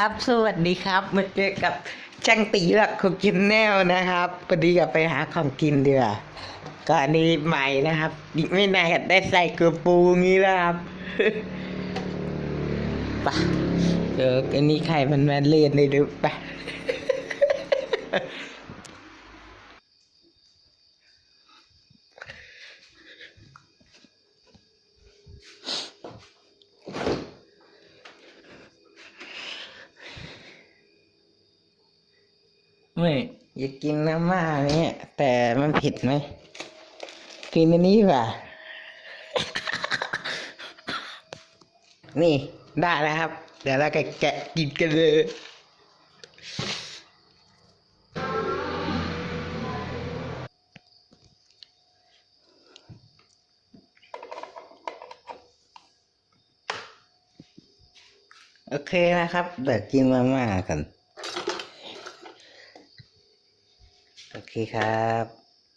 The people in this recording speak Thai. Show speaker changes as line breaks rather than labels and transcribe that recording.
ครับ สวัสดีครับมาเจอกับช่างตีหลักของกินแนวนะครับพอดีกับไปหาของกินเดือก็อันนี้ใหม่นะครับอีกไม่นานได้ใส่กระปูงี้แล้วครับไปะเดี๋ยวอันนี้ไข่มันมาเล่นเลยดูไปะ ไม่อยากกินน้ำม่าเนี่ยแต่มันผิดไหมกินอันนี้ป่ะ นี่ได้แล้วครับ เดี๋ยวเราก็แกะกินกันเลยโอเคนะครับ เดี๋ยวกินมาม่ากัน โอเคครับ